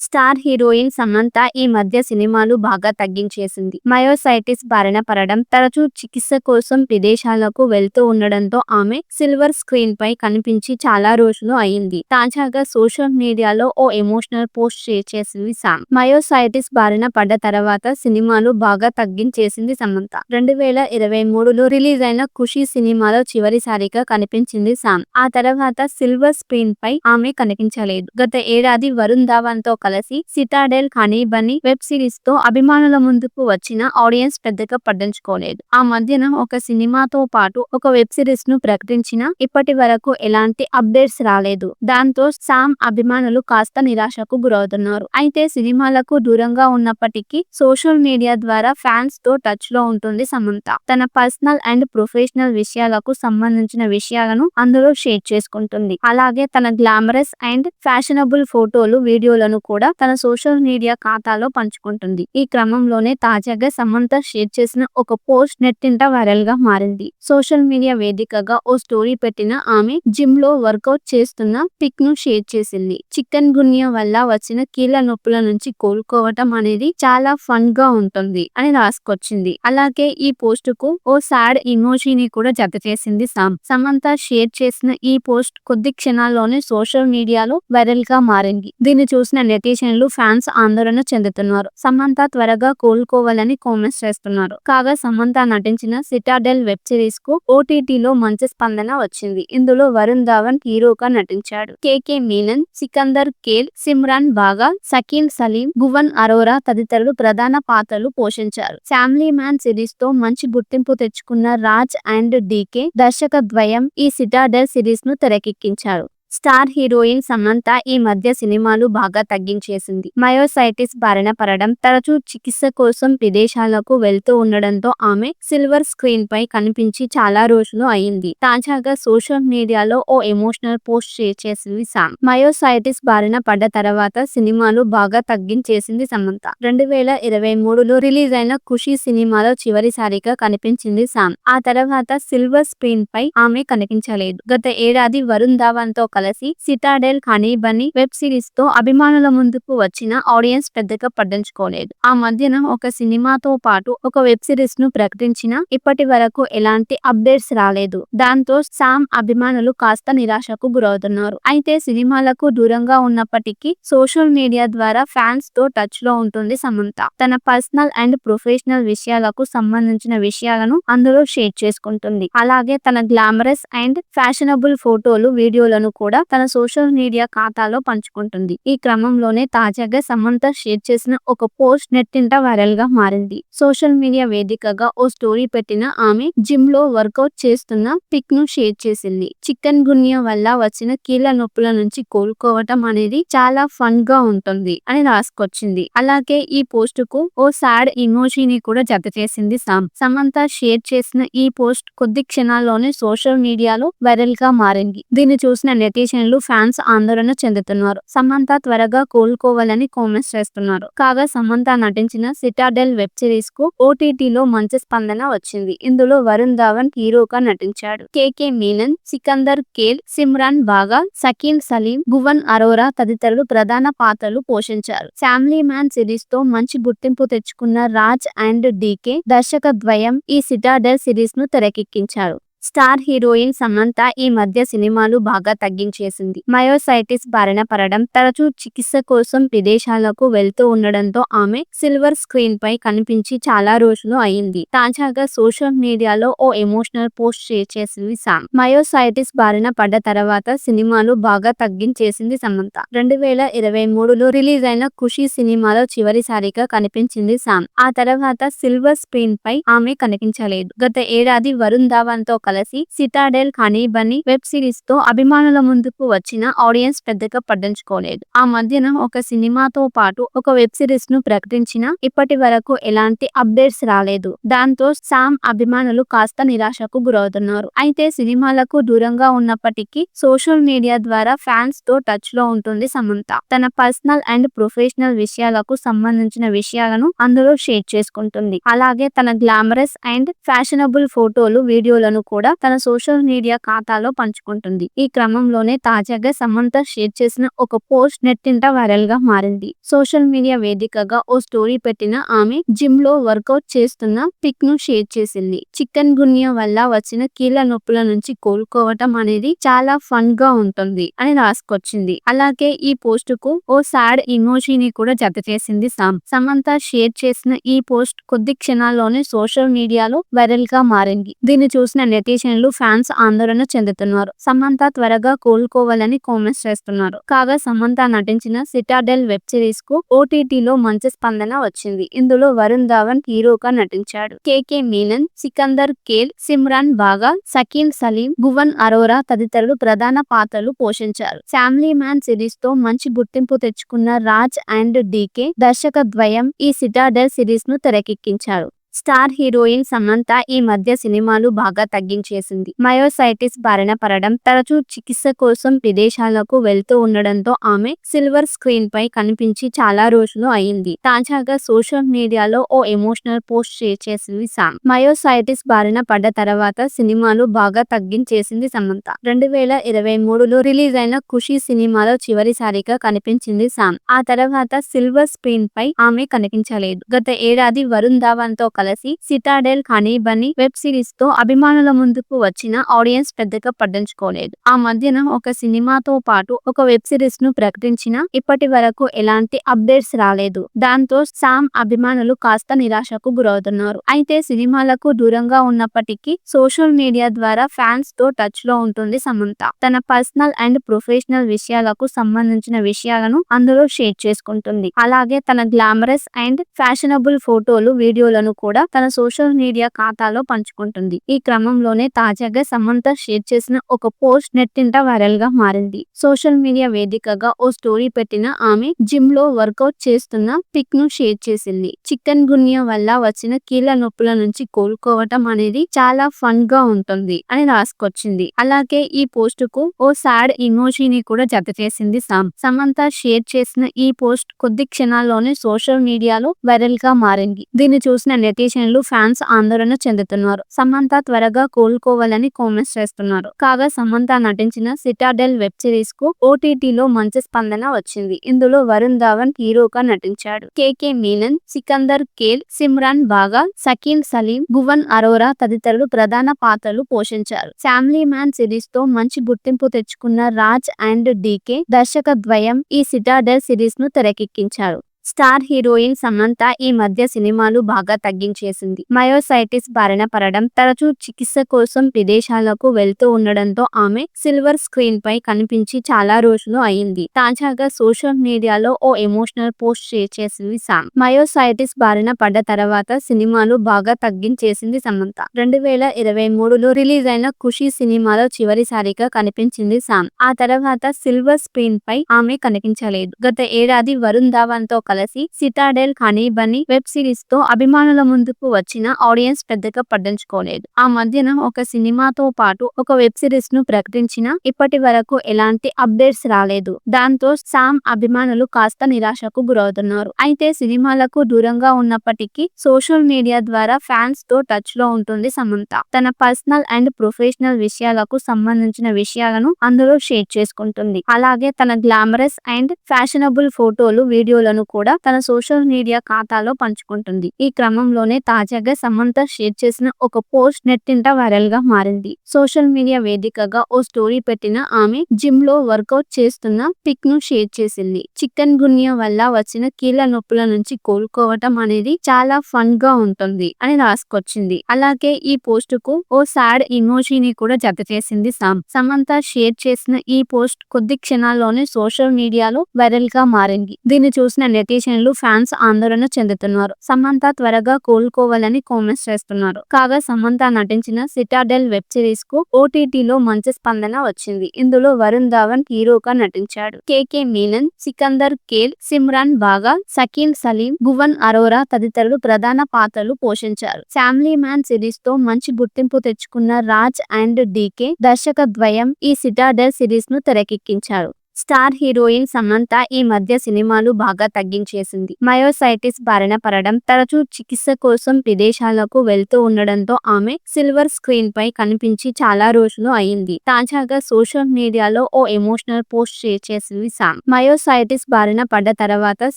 Star heroine Samantha ఈ మధ్య సినిమాలు బాగా తగ్గించేసింది. మయోసైటిస్ బారిన పడడం తరచూ చికిత్స కోసం విదేశాలకు వెళ్తూ ఉండడంతో ఆమె సిల్వర్ స్క్రీన్ పై కనిపించి చాలా రోజులు అయింది. తాజాగా సోషల్ మీడియాలో ఓ ఎమోషనల్ పోస్ట్ షేర్ చేసింది సామ్. మయోసైటిస్ బారిన పడ్డ తర్వాత సినిమాలు బాగా తగ్గించేసింది సమంత. రెండు వేల ఇరవై మూడులో రిలీజ్ అయిన ఖుషి సినిమాలో చివరిసారిగా కనిపించింది సామ్. ఆ తర్వాత సిల్వర్ స్క్రీన్ పై ఆమె కనిపించలేదు. గత ఏడాది వరుణ్ ధావన్తో కలిసి సిటాడెల్ హనీ బనీ వెబ్ సిరీస్తో అభిమానుల ముందుకు వచ్చిన ఆడియన్స్ పెద్దగా పట్టించుకోలేదు. ఆ మధ్యన ఒక సినిమాతో పాటు ఒక వెబ్ సిరీస్ను ప్రకటించిన ఇప్పటి వరకు ఎలాంటి అప్డేట్స్ రాలేదు. దాంతో సామ్ అభిమానులు కాస్త నిరాశకు గురవుతున్నారు. అయితే సినిమాలకు దూరంగా ఉన్నప్పటికీ సోషల్ మీడియా ద్వారా ఫ్యాన్స్తో టచ్లో ఉంటుంది సమంత. తన పర్సనల్ అండ్ ప్రొఫెషనల్ విషయాలకు సంబంధించిన విషయాలను అందులో షేర్ చేసుకుంటుంది. అలాగే తన గ్లామరస్ అండ్ ఫ్యాషనబుల్ ఫోటోలు వీడియోలను కూడా తన సోషల్ మీడియా ఖాతాలో పంచుకుంటుంది. ఈ క్రమంలోనే తాజాగా సమంత షేర్ చేసిన ఒక పోస్ట్ నెట్టింట వైరల్గా మారింది. సోషల్ మీడియా వేదికగా ఓ స్టోరీ పెట్టిన ఆమె జిమ్లో వర్కౌట్ చేస్తున్న పిక్ను షేర్ చేసింది. చికెన్ గున్యా వల్ల వచ్చిన కీళ్ళ నొప్పుల నుంచి కోలుకోవటం అనేది చాలా ఫన్గా ఉంటుంది అని రాసుకొచ్చింది. అలాగే ఈ పోస్ట్కు ఓ సాడ్ ఇమోజీని కూడా జత చేసింది సామ్. సమంత షేర్ చేసిన ఈ పోస్ట్ కొద్ది క్షణాల్లోనే సోషల్ మీడియాలో వైరల్గా మారింది. దీన్ని చూసిన నెటిజన్లు ఫ్యాన్స్ ఆందోళన చెందుతున్నారు. సమంత త్వరగా కోలుకోవాలని కామెంట్స్ చేస్తున్నారు. కాగా సమంత నటించిన సిటాడెల్ వెబ్ సిరీస్కు ఓటీటీలో మంచి స్పందన వచ్చింది. ఇందులో వరుణ్ ధావన్ హీరోగా నటించాడు. కేకే మీనన్ సికందర్ కేల్ సిమ్రాన్ బాగా సకీన్ సలీం భువన్ అరోరా తదితరులు ప్రధాన పాత్రలు పోషించారు. ఫ్యామిలీ మ్యాన్ సిరీస్తో మంచి గుర్తింపు తెచ్చుకున్న రాజ్ అండ్ డీకే దర్శక ద్వయం ఈ సిటాడెల్ సిరీస్ను తెరకెక్కించారు. స్టార్ హీరోయిన్ సమంత ఈ మధ్య సినిమాలు బాగా తగ్గించేసింది. మయోసైటిస్ బారిన పడడం తరచూ చికిత్స కోసం విదేశాలకు వెళ్తూ ఉండడంతో ఆమె సిల్వర్ స్క్రీన్ పై కనిపించి చాలా రోజులు అయింది. తాజాగా సోషల్ మీడియాలో ఓ ఎమోషనల్ పోస్ట్ షేర్ చేసింది సామ్. మయోసైటిస్ బారిన పడ్డ తర్వాత సినిమాలు బాగా తగ్గించేసింది సమంత. రెండు వేల ఇరవై మూడులో రిలీజ్ అయిన ఖుషి సినిమాలో చివరిసారిగా కనిపించింది సామ్. ఆ తర్వాత సిల్వర్ స్క్రీన్ పై ఆమె కనిపించలేదు. గత ఏడాది వరుణ్ ధావన్తో కలిసి సిటాడెల్ హనీ బనీ వెబ్ సిరీస్తో అభిమానుల ముందుకు వచ్చిన ఆడియన్స్ పెద్దగా పట్టించుకోలేదు. ఆ మధ్యన ఒక సినిమాతో పాటు ఒక వెబ్ సిరీస్ను ప్రకటించిన ఇప్పటి వరకు ఎలాంటి అప్డేట్స్ రాలేదు. దాంతో సామ్ అభిమానులు కాస్త నిరాశకు గురవుతున్నారు. అయితే సినిమాలకు దూరంగా ఉన్నప్పటికీ సోషల్ మీడియా ద్వారా ఫ్యాన్స్తో టచ్లో ఉంటుంది సమంత. తన పర్సనల్ అండ్ ప్రొఫెషనల్ విషయాలకు సంబంధించిన విషయాలను అందులో షేర్ చేసుకుంటుంది. అలాగే తన గ్లామరస్ అండ్ ఫ్యాషనబుల్ ఫోటోలు వీడియోలను కూడా కూడా తన సోషల్ మీడియా ఖాతాలో పంచుకుంటుంది. ఈ క్రమంలోనే తాజాగా సమంత షేర్ చేసిన ఒక పోస్ట్ నెట్టింట వైరల్గా మారింది. సోషల్ మీడియా వేదికగా ఓ స్టోరీ పెట్టిన ఆమె జిమ్లో వర్కౌట్ చేస్తున్న పిక్ను షేర్ చేసింది. చికెన్ గున్యా వల్ల వచ్చిన కీళ్ళ నొప్పుల నుంచి కోలుకోవటం అనేది చాలా ఫన్గా ఉంటుంది అని రాసుకొచ్చింది. అలాగే ఈ పోస్ట్కు ఓ సాడ్ ఇమోజీని కూడా జత చేసింది సామ్. సమంత షేర్ చేసిన ఈ పోస్ట్ కొద్ది క్షణాల్లోనే సోషల్ మీడియాలో వైరల్గా మారింది. దీన్ని చూసిన నెటి నెటిజన్లు ఫ్యాన్స్ ఆందోళన చెందుతున్నారు. సమంత త్వరగా కోలుకోవాలని కామెంట్స్ చేస్తున్నారు. కాగా సమంత నటించిన సిటాడెల్ వెబ్ సిరీస్కు ఓటీటీలో మంచి స్పందన వచ్చింది. ఇందులో వరుణ్ ధావన్ హీరోగా నటించాడు. కేకే మీనన్ సికందర్ కేల్ సిమ్రాన్ బాగా సకీన్ సలీం భువన్ అరోరా తదితరులు ప్రధాన పాత్రలు పోషించారు. ఫ్యామిలీ మ్యాన్ సిరీస్తో మంచి గుర్తింపు తెచ్చుకున్న రాజ్ అండ్ డీకే దర్శక ద్వయం ఈ సిటాడెల్ సిరీస్ను తెరకెక్కించారు. స్టార్ హీరోయిన్ సమంత ఈ మధ్య సినిమాలు బాగా తగ్గించేసింది. మయోసైటిస్ బారిన పడడం తరచూ చికిత్స కోసం విదేశాలకు వెళ్తూ ఉండడంతో ఆమె సిల్వర్ స్క్రీన్ పై కనిపించి చాలా రోజులు అయింది. తాజాగా సోషల్ మీడియాలో ఓ ఎమోషనల్ పోస్ట్ షేర్ చేసింది సామ్. మయోసైటిస్ బారిన పడ్డ తర్వాత సినిమాలు బాగా తగ్గించేసింది సమంత. రెండు వేల ఇరవై మూడులో రిలీజ్ అయిన ఖుషి సినిమాలో చివరిసారిగా కనిపించింది సామ్. ఆ తర్వాత సిల్వర్ స్క్రీన్ పై ఆమె కనిపించలేదు. గత ఏడాది వరుణ్ ధావన్తో కలిసి సిటాడెల్ హనీ బనీ వెబ్ సిరీస్తో అభిమానుల ముందుకు వచ్చిన ఆడియన్స్ పెద్దగా పట్టించుకోలేదు. ఆ మధ్యన ఒక సినిమాతో పాటు ఒక వెబ్ సిరీస్ను ప్రకటించిన ఇప్పటి వరకు ఎలాంటి అప్డేట్స్ రాలేదు. దాంతో సామ్ అభిమానులు కాస్త నిరాశకు గురవుతున్నారు. అయితే సినిమాలకు దూరంగా ఉన్నప్పటికీ సోషల్ మీడియా ద్వారా ఫ్యాన్స్తో టచ్లో ఉంటుంది సమంత. తన పర్సనల్ అండ్ ప్రొఫెషనల్ విషయాలకు సంబంధించిన విషయాలను అందులో షేర్ చేసుకుంటుంది. అలాగే తన గ్లామరస్ అండ్ ఫ్యాషనబుల్ ఫోటోలు వీడియోలను కూడా కూడా తన సోషల్ మీడియా ఖాతాలో పంచుకుంటుంది. ఈ క్రమంలోనే తాజాగా సమంత షేర్ చేసిన ఒక పోస్ట్ నెట్టింట వైరల్గా మారింది. సోషల్ మీడియా వేదికగా ఓ స్టోరీ పెట్టిన ఆమె జిమ్లో వర్కౌట్ చేస్తున్న పిక్ను షేర్ చేసింది. చికెన్ గున్యా వల్ల వచ్చిన కీళ్ళ నొప్పుల నుంచి కోలుకోవటం అనేది చాలా ఫన్గా ఉంటుంది అని రాసుకొచ్చింది. అలాగే ఈ పోస్ట్కు ఓ సాడ్ ఇమోజీని కూడా జత చేసింది సామ్. సమంత షేర్ చేసిన ఈ పోస్ట్ కొద్ది క్షణాల్లోనే సోషల్ మీడియాలో వైరల్గా మారింది. దీన్ని చూసిన నెటిజన్లు ఫ్యాన్స్ ఆందోళన చెందుతున్నారు. సమంత త్వరగా కోలుకోవాలని కామెంట్స్ చేస్తున్నారు. కాగా సమంత నటించిన సిటాడెల్ వెబ్ సిరీస్కు ఓటీటీలో మంచి స్పందన వచ్చింది. ఇందులో వరుణ్ ధావన్ హీరోగా నటించాడు. కేకే మీనన్ సికందర్ కేల్ సిమ్రాన్ బాగా సకీల్ సలీం భువన్ అరోరా తదితరులు ప్రధాన పాత్రలు పోషించారు. ఫ్యామిలీ మ్యాన్ సిరీస్తో మంచి గుర్తింపు తెచ్చుకున్న రాజ్ అండ్ డీకే దర్శక ద్వయం ఈ సిటాడెల్ సిరీస్ను తెరకెక్కించారు. స్టార్ హీరోయిన్ సమంత ఈ మధ్య సినిమాలు బాగా తగ్గించేసింది. మయోసైటిస్ బారిన పడడం తరచూ చికిత్స కోసం విదేశాలకు వెళ్తూ ఉండడంతో ఆమె సిల్వర్ స్క్రీన్ పై కనిపించి చాలా రోజులు అయింది. తాజాగా సోషల్ మీడియాలో ఓ ఎమోషనల్ పోస్ట్ షేర్ చేసింది సామ్. మయోసైటిస్ బారిన పడ్డ తర్వాత సినిమాలు బాగా తగ్గించేసింది సమంత. రెండు వేల ఇరవై మూడులో రిలీజ్ అయిన ఖుషి సినిమాలో చివరిసారిగా కనిపించింది సామ్. ఆ తర్వాత సిల్వర్ స్క్రీన్ పై ఆమె కనిపించలేదు. గత ఏడాది వరుణ్ ధావన్తో కలిసి సిటాడెల్ హనీ బనీ వెబ్ సిరీస్తో అభిమానుల ముందుకు వచ్చిన ఆడియన్స్ పెద్దగా పట్టించుకోలేదు. ఆ మధ్యన ఒక సినిమాతో పాటు ఒక వెబ్ సిరీస్ను ప్రకటించిన ఇప్పటి వరకు ఎలాంటి అప్డేట్స్ రాలేదు. దాంతో సామ్ అభిమానులు కాస్త నిరాశకు గురవుతున్నారు. అయితే సినిమాలకు దూరంగా ఉన్నప్పటికీ సోషల్ మీడియా ద్వారా ఫ్యాన్స్తో టచ్లో ఉంటుంది సమంత. తన పర్సనల్ అండ్ ప్రొఫెషనల్ విషయాలకు సంబంధించిన విషయాలను అందులో షేర్ చేసుకుంటుంది. అలాగే తన గ్లామరస్ అండ్ ఫ్యాషనబుల్ ఫోటోలు వీడియోలను కూడా కూడా తన సోషల్ మీడియా ఖాతాలో పంచుకుంటుంది. ఈ క్రమంలోనే తాజాగా సమంత షేర్ చేసిన ఒక పోస్ట్ నెట్టింట వైరల్గా మారింది. సోషల్ మీడియా వేదికగా ఓ స్టోరీ పెట్టిన ఆమె జిమ్లో వర్కౌట్ చేస్తున్న పిక్ను షేర్ చేసింది. చికెన్ గున్యా వల్ల వచ్చిన కీళ్ళ నొప్పుల నుంచి కోలుకోవటం అనేది చాలా ఫన్గా ఉంటుంది అని రాసుకొచ్చింది. అలాగే ఈ పోస్ట్కు ఓ సాడ్ ఇమోజీని కూడా జత చేసింది సామ్. సమంత షేర్ చేసిన ఈ పోస్ట్ కొద్ది క్షణాల్లోనే సోషల్ మీడియాలో వైరల్గా మారింది. దీన్ని చూసిన నెట్ నెటిజన్లు ఫ్యాన్స్ ఆందోళన చెందుతున్నారు. సమంత త్వరగా కోలుకోవాలని కామెంట్స్ చేస్తున్నారు. కాగా సమంత నటించిన సిటాడెల్ వెబ్ సిరీస్కు ఓటీటీలో మంచి స్పందన వచ్చింది. ఇందులో వరుణ్ ధావన్ హీరోగా నటించాడు. కేకే మీనన్ సికందర్ కేల్ సిమ్రాన్ బాగా సకీల్ సలీం భువన్ అరోరా తదితరులు ప్రధాన పాత్రలు పోషించారు. ఫ్యామిలీ మ్యాన్ సిరీస్తో మంచి గుర్తింపు తెచ్చుకున్న రాజ్ అండ్ డీకే దర్శక ద్వయం ఈ సిటాడెల్ సిరీస్ను తెరకెక్కించారు. స్టార్ హీరోయిన్ సమంత ఈ మధ్య సినిమాలు బాగా తగ్గించేసింది. మయోసైటిస్ బారిన పడడం తరచూ చికిత్స కోసం విదేశాలకు వెళ్తూ ఉండడంతో ఆమె సిల్వర్ స్క్రీన్ పై కనిపించి చాలా రోజులు అయింది. తాజాగా సోషల్ మీడియాలో ఓ ఎమోషనల్ పోస్ట్ షేర్ చేసింది సామ్. మయోసైటిస్ బారిన పడ్డ తర్వాత సినిమాలు బాగా తగ్గించేసింది సమంత. రెండు వేల ఇరవై మూడులో రిలీజ్ అయిన ఖుషి సినిమాలో చివరిసారిగా కనిపించింది సామ్. ఆ తర్వాత సిల్వర్ స్క్రీన్ పై ఆమె కనిపించలేదు. గత ఏడాది వరుణ్ ధావన్తో కలిసి సిటాడెల్ హనీ బనీ వెబ్ సిరీస్తో అభిమానుల ముందుకు వచ్చిన ఆడియన్స్ పెద్దగా పట్టించుకోలేదు. ఆ మధ్యన ఒక సినిమాతో పాటు ఒక వెబ్ సిరీస్ను ప్రకటించిన ఇప్పటి వరకు ఎలాంటి అప్డేట్స్ రాలేదు. దాంతో సామ్ అభిమానులు కాస్త నిరాశకు గురవుతున్నారు. అయితే సినిమాలకు దూరంగా ఉన్నప్పటికీ సోషల్ మీడియా ద్వారా ఫ్యాన్స్తో టచ్లో ఉంటుంది సమంత. తన పర్సనల్ అండ్ ప్రొఫెషనల్ విషయాలకు సంబంధించిన విషయాలను అందులో షేర్ చేసుకుంటుంది. అలాగే తన గ్లామరస్ అండ్ ఫ్యాషనబుల్ ఫోటోలు వీడియోలను కూడా కూడా తన సోషల్ మీడియా ఖాతాలో పంచుకుంటుంది. ఈ క్రమంలోనే తాజాగా సమంత షేర్ చేసిన ఒక పోస్ట్ నెట్టింట వైరల్గా మారింది. సోషల్ మీడియా వేదికగా ఓ స్టోరీ పెట్టిన ఆమె జిమ్లో వర్కౌట్ చేస్తున్న పిక్ను షేర్ చేసింది. చికెన్ గున్యా వల్ల వచ్చిన కీళ్ళ నొప్పుల నుంచి కోలుకోవటం అనేది చాలా ఫన్గా ఉంటుంది అని రాసుకొచ్చింది. అలాగే ఈ పోస్ట్కు ఓ సాడ్ ఇమోజీని కూడా జత చేసింది సామ్. సమంత షేర్ చేసిన ఈ పోస్ట్ కొద్ది క్షణాల్లోనే సోషల్ మీడియాలో వైరల్గా మారింది. దీన్ని చూసిన నెట్ నెటిజన్లు ఫ్యాన్స్ ఆందోళన చెందుతున్నారు. సమంత త్వరగా కోలుకోవాలని కామెంట్స్ చేస్తున్నారు. కాగా సమంత నటించిన సిటాడెల్ వెబ్ సిరీస్కు ఓటీటీలో మంచి స్పందన వచ్చింది. ఇందులో వరుణ్ ధావన్ హీరోగా నటించాడు. కేకే మీనన్ సికందర్ కేల్ సిమ్రాన్ బాగా సకీల్ సలీం భువన్ అరోరా తదితరులు ప్రధాన పాత్రలు పోషించారు. ఫ్యామిలీ మ్యాన్ సిరీస్తో మంచి గుర్తింపు తెచ్చుకున్న రాజ్ అండ్ డీకే దర్శక ద్వయం ఈ సిటాడెల్ సిరీస్ను తెరకెక్కించారు. స్టార్ హీరోయిన్ సమంత ఈ మధ్య సినిమాలు బాగా తగ్గించేసింది. మయోసైటిస్ బారిన పడడం తరచూ చికిత్స కోసం విదేశాలకు వెళ్తూ ఉండడంతో ఆమె సిల్వర్ స్క్రీన్ పై కనిపించి చాలా రోజులు అయింది. తాజాగా సోషల్ మీడియాలో ఓ ఎమోషనల్ పోస్ట్ షేర్ చేసింది సామ్. మయోసైటిస్ బారిన పడ్డ తర్వాత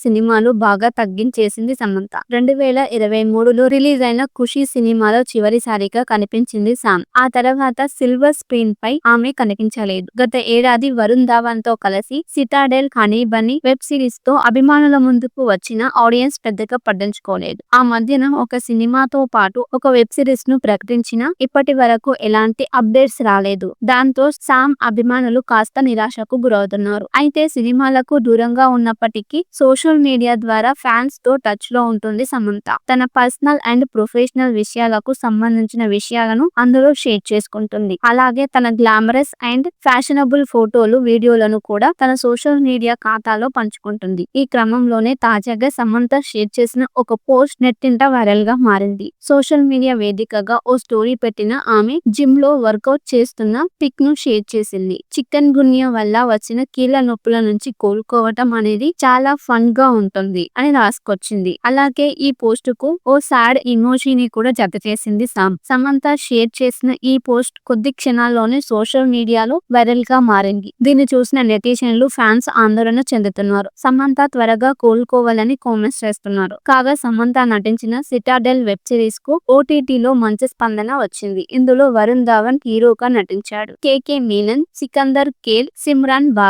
సినిమాలు బాగా తగ్గించేసింది సమంత. రెండు వేల ఇరవై మూడులో రిలీజ్ అయిన ఖుషి సినిమాలో చివరిసారిగా కనిపించింది సామ్. ఆ తర్వాత సిల్వర్ స్క్రీన్ పై ఆమె కనిపించలేదు. గత ఏడాది వరుణ్ ధావన్తో కలిసి సిటాడెల్ హనీ బనీ వెబ్ సిరీస్తో అభిమానుల ముందుకు వచ్చిన ఆడియన్స్ పెద్దగా పట్టించుకోలేదు. ఆ మధ్యన ఒక సినిమాతో పాటు ఒక వెబ్ సిరీస్ను ప్రకటించిన ఇప్పటి వరకు ఎలాంటి అప్డేట్స్ రాలేదు. దాంతో సామ్ అభిమానులు కాస్త నిరాశకు గురవుతున్నారు. అయితే సినిమాలకు దూరంగా ఉన్నప్పటికీ సోషల్ మీడియా ద్వారా ఫ్యాన్స్తో టచ్లో ఉంటుంది సమంత. తన పర్సనల్ అండ్ ప్రొఫెషనల్ విషయాలకు సంబంధించిన విషయాలను అందులో షేర్ చేసుకుంటుంది. అలాగే తన గ్లామరస్ అండ్ ఫ్యాషనబుల్ ఫోటోలు వీడియోలను కూడా తన సోషల్ మీడియా ఖాతాలో పంచుకుంటుంది. ఈ క్రమంలోనే తాజాగా సమంత షేర్ చేసిన ఒక పోస్ట్ నెట్టింట వైరల్గా మారింది. సోషల్ మీడియా వేదికగా ఓ స్టోరీ పెట్టిన ఆమె జిమ్లో వర్కౌట్ చేస్తున్న పిక్ను షేర్ చేసింది. చికెన్ గున్యా వల్ల వచ్చిన కీళ్ళ నొప్పుల నుంచి కోలుకోవటం అనేది చాలా ఫన్గా ఉంటుంది అని రాసుకొచ్చింది. అలాగే ఈ పోస్ట్కు ఓ సాడ్ ఇమోజీని కూడా జత చేసింది సామ్. సమంత షేర్ చేసిన ఈ పోస్ట్ కొద్ది క్షణాల్లోనే సోషల్ మీడియాలో వైరల్గా మారింది. దీన్ని చూసిన నెట్ నెటిజన్లు ఫ్యాన్స్ ఆందోళన చెందుతున్నారు. సమంత త్వరగా కోలుకోవాలని కామెంట్స్ చేస్తున్నారు. కాగా సమంత నటించిన సిటాడెల్ వెబ్ సిరీస్కు ఓటీటీలో మంచి స్పందన వచ్చింది. ఇందులో వరుణ్ ధావన్ హీరోగా నటించాడు. కేకే మీనన్ సికందర్ కేల్ సిమ్రాన్ బా